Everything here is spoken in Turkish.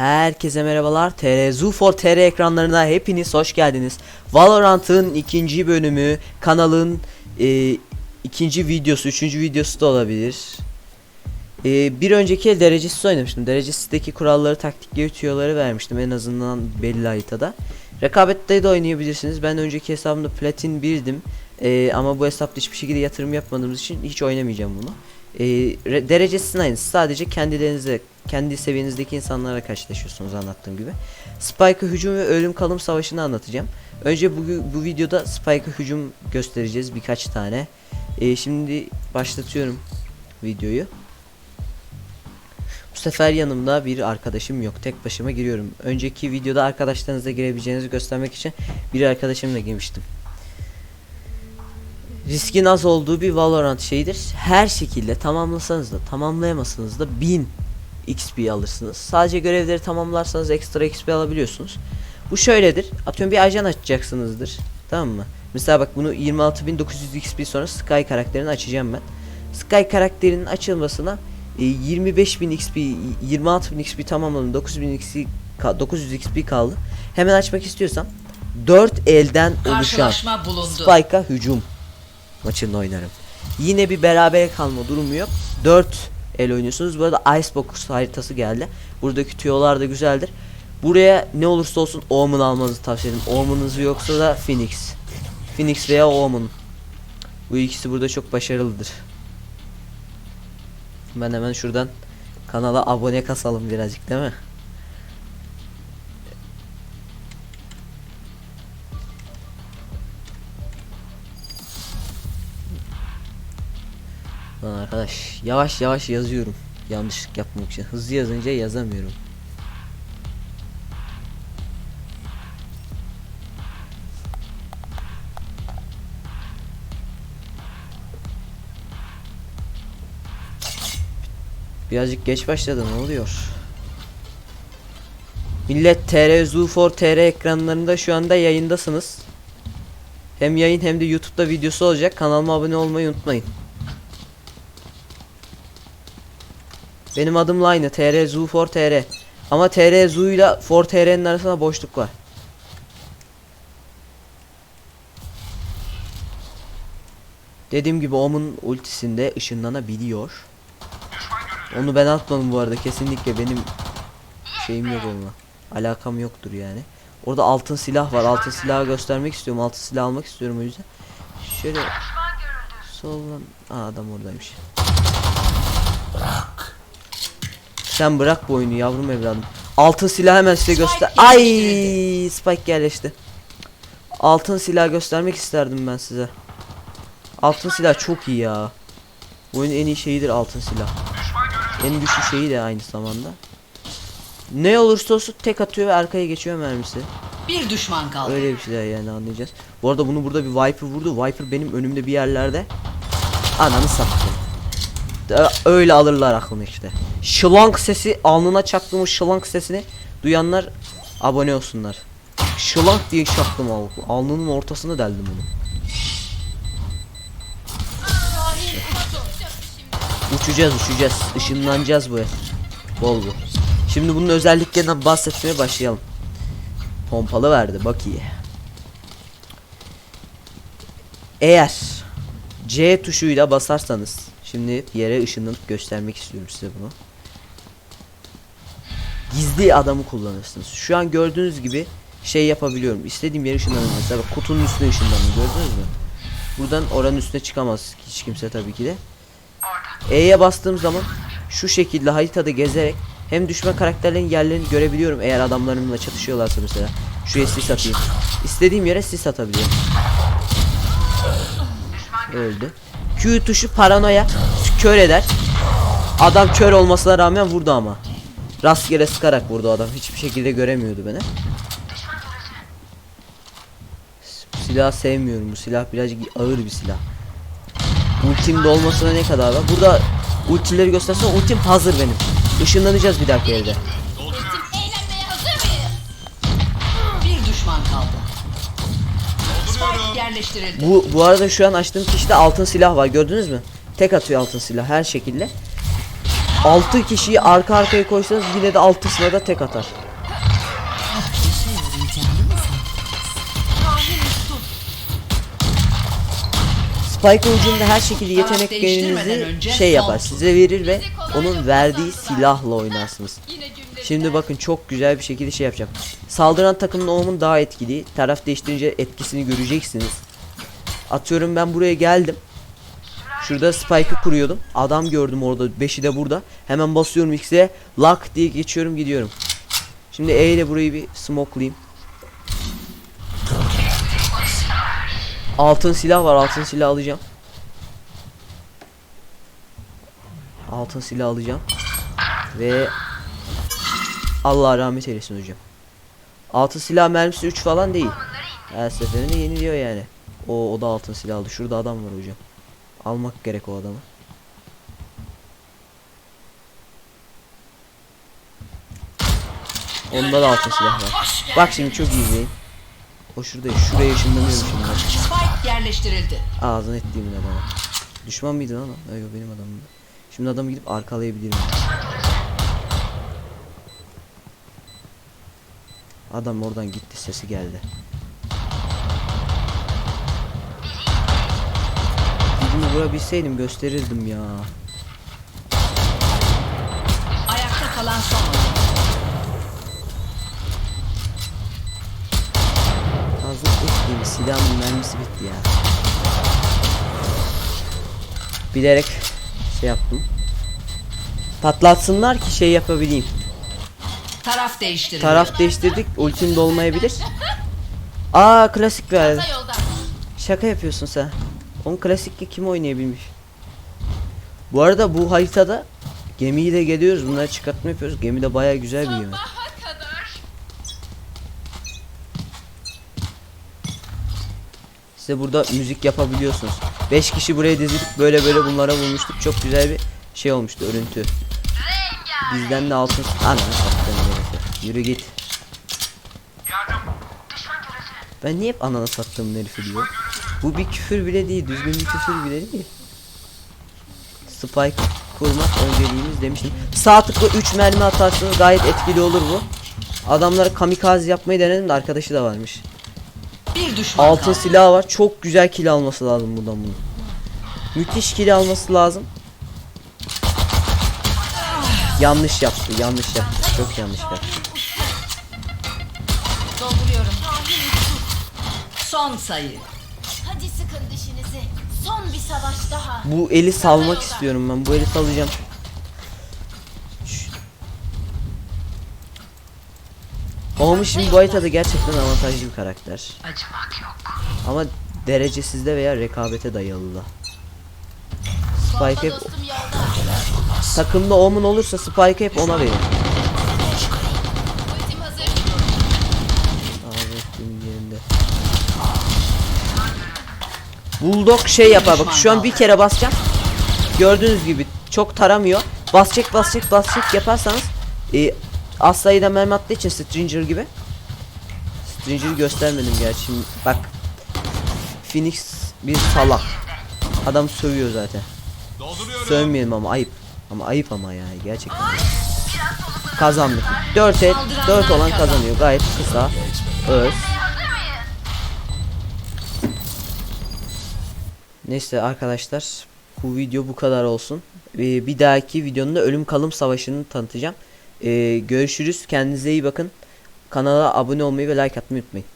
Herkese merhabalar. TR Zufor TR ekranlarına hepiniz hoş geldiniz. Valorant'ın ikinci bölümü, kanalın e, ikinci videosu, üçüncü videosu da olabilir. E, bir önceki el derecesiz oynamıştım. Derecesizdeki kuralları, taktikleri, tüyoları vermiştim en azından belli haritada. Rekabette de oynayabilirsiniz. Ben önceki hesabımda platin 1'dim. E, ama bu hesapta hiçbir şekilde yatırım yapmadığımız için hiç oynamayacağım bunu. E, re- derecesinin aynısı. Sadece kendilerinize, kendi seviyenizdeki insanlara karşılaşıyorsunuz anlattığım gibi. Spike'a hücum ve ölüm kalım savaşını anlatacağım. Önce bu, bu videoda Spike'a hücum göstereceğiz birkaç tane. E, şimdi başlatıyorum videoyu. Bu sefer yanımda bir arkadaşım yok. Tek başıma giriyorum. Önceki videoda arkadaşlarınızla girebileceğinizi göstermek için bir arkadaşımla girmiştim. Riskin az olduğu bir Valorant şeyidir. Her şekilde tamamlasanız da tamamlayamasanız da 1000 XP alırsınız. Sadece görevleri tamamlarsanız ekstra XP alabiliyorsunuz. Bu şöyledir. Atıyorum bir ajan açacaksınızdır. Tamam mı? Mesela bak bunu 26900 XP sonra Sky karakterini açacağım ben. Sky karakterinin açılmasına e, 25000 XP, 26000 XP tamamladım. 9000 XP, ka- 900 XP kaldı. Hemen açmak istiyorsam 4 elden oluşan. Spike'a hücum maçında oynarım. Yine bir beraber kalma durumu yok. 4 el oynuyorsunuz. Bu arada Icebox haritası geldi. Buradaki tüyolar da güzeldir. Buraya ne olursa olsun Omen almanızı tavsiye ederim. Omen'ınız yoksa da Phoenix. Phoenix veya Omen. Bu ikisi burada çok başarılıdır. Ben hemen şuradan kanala abone kasalım birazcık değil mi? Yavaş yavaş yazıyorum. Yanlışlık yapmak için. Hızlı yazınca yazamıyorum. Birazcık geç başladı ne oluyor? Millet TR Zufor TR ekranlarında şu anda yayındasınız. Hem yayın hem de YouTube'da videosu olacak. Kanalıma abone olmayı unutmayın. Benim adım aynı TR Zoo for TR. Ama TR Zoo ile for TR'nin arasında boşluk var. Dediğim gibi Om'un ultisinde ışınlanabiliyor. Onu ben atmadım bu arada kesinlikle benim şeyim yok onunla. Alakam yoktur yani. Orada altın silah var. Altın silahı göstermek istiyorum. Altın silah almak istiyorum o yüzden. Şöyle soldan Aa adam oradaymış. Sen bırak bu oyunu yavrum evladım. Altın silah hemen size göster. Ay. Spike yerleşti. Altın silah göstermek isterdim ben size. Altın silah çok iyi ya. Oyunun en iyi şeyidir altın silah. En güçlü şeyi de aynı zamanda. Ne olursa olsun tek atıyor ve arkaya geçiyor mermisi. Bir düşman kaldı. Öyle bir şeyler yani anlayacağız. Bu arada bunu burada bir Viper vurdu. Viper benim önümde bir yerlerde. Ananı sattı. Da- Öyle alırlar aklını işte. Şılank sesi alnına çaktığım şılank sesini duyanlar abone olsunlar. Şılank diye çaktım al. Alnının ortasını deldim bunu. Uçacağız uçacağız. Işınlanacağız bu ev. Bol bol. Şimdi bunun özelliklerinden bahsetmeye başlayalım. Pompalı verdi bak iyi. Eğer C tuşuyla basarsanız şimdi yere ışınlanıp göstermek istiyorum size bunu. Gizli adamı kullanırsınız. Şu an gördüğünüz gibi şey yapabiliyorum. İstediğim yere ışınlanıyorum. Mesela kutunun üstüne ışınlandım gördünüz mü? Buradan oranın üstüne çıkamaz hiç kimse tabii ki de. E'ye bastığım zaman şu şekilde haritada gezerek hem düşman karakterlerin yerlerini görebiliyorum eğer adamlarımla çatışıyorlarsa mesela. Şuraya sis atayım. İstediğim yere sis atabiliyorum. Öldü. Q tuşu paranoya kör eder. Adam kör olmasına rağmen vurdu ama. Rastgele sıkarak vurdu adam. Hiçbir şekilde göremiyordu beni. Bu silahı sevmiyorum. Bu silah birazcık ağır bir silah. Ultim dolmasına ne kadar var? Burada ultileri göstersen ultim hazır benim. Işınlanacağız bir dakika evde. Spike yerleştirildi. Bu bu arada şu an açtığım kişide altın silah var gördünüz mü? Tek atıyor altın silah her şekilde. 6 kişiyi arka arkaya koysanız yine de altısına da tek atar. Spike ucunda her şekilde yeteneklerinizi şey yapar size verir ve onun verdiği silahla oynarsınız. Şimdi bakın çok güzel bir şekilde şey yapacağım. Saldıran takımın oğumun daha etkili. Taraf değiştirince etkisini göreceksiniz. Atıyorum ben buraya geldim. Şurada spike'ı kuruyordum. Adam gördüm orada. 5'i de burada. Hemen basıyorum X'e. Lock diye geçiyorum gidiyorum. Şimdi E ile burayı bir smokelayayım. Altın silah var. Altın silah alacağım. Altın silah alacağım. Ve Allah rahmet eylesin hocam. Altın silah mermisi 3 falan değil. Her seferinde yeniliyor yani. O, o da altın silah aldı. Şurada adam var hocam. Almak gerek o adamı. Onda da altın silah var. Bak şimdi çok iyi izleyin. O şurada şuraya ışınlanıyorum şimdi. Spike yerleştirildi. Ağzını ettiğimin adamı. Düşman mıydı lan? Yok benim adamım. Şimdi adamı gidip arkalayabilirim. Adam oradan gitti sesi geldi. Gücümü vurabilseydim gösterirdim ya. Ayakta kalan son silahın mermisi bitti ya. Bilerek şey yaptım. Patlatsınlar ki şey yapabileyim. Taraf değiştirildi. Taraf değiştirdik. Ultim de olmayabilir. Aa klasik verdi. Şaka yapıyorsun sen. Onun klasikli kim oynayabilmiş? Bu arada bu haritada gemiyi de geliyoruz. Bunları çıkartma yapıyoruz. Gemi de baya güzel bir gemi. Sabaha kadar. Size burada müzik yapabiliyorsunuz. 5 kişi buraya dizilip böyle böyle bunlara vurmuştuk. Çok güzel bir şey olmuştu örüntü. Bizden de altın... Ananı sattım. Yürü git. Ben niye hep ananı sattığım herifi diyor. Bu bir küfür bile değil. Düzgün bir küfür bile değil. Spike kurmak önceliğimiz demiştim. Sağ tıkla 3 mermi atarsınız gayet etkili olur bu. Adamlara kamikaze yapmayı denedim de arkadaşı da varmış. Bir düşman Altın kaldı. silah var. Çok güzel kill alması lazım buradan bunu. Müthiş kill alması lazım. Yanlış yaptı. Yanlış yaptı. Çok yanlış yaptı. Dolduruyorum. Son sayı. Hadi sıkın dişinizi. Son bir savaş daha. Bu eli salmak istiyorum ben. Bu eli salacağım. Oğlum şimdi bu haritada gerçekten avantajlı bir karakter. Acımak yok. Ama derecesizde veya rekabete dayalı da. Spike hep takımda Omen olursa Spike hep ona verir. Bulldog şey yapar bak şu an bir kere basacağım. Gördüğünüz gibi çok taramıyor. Basacak basacak basacak yaparsanız e, az sayıda mermi attığı için Stranger gibi. Stranger'ı göstermedim gerçi. Şimdi bak Phoenix bir salak. Adam sövüyor zaten. Sövmeyelim ama ayıp. Ama ayıp ama yani gerçekten. Kazandık. 4 et 4 olan kazanıyor. Gayet kısa. Öz. Neyse arkadaşlar bu video bu kadar olsun. Ee, bir dahaki videonun da ölüm kalım savaşını tanıtacağım. Ee, görüşürüz. Kendinize iyi bakın. Kanala abone olmayı ve like atmayı unutmayın.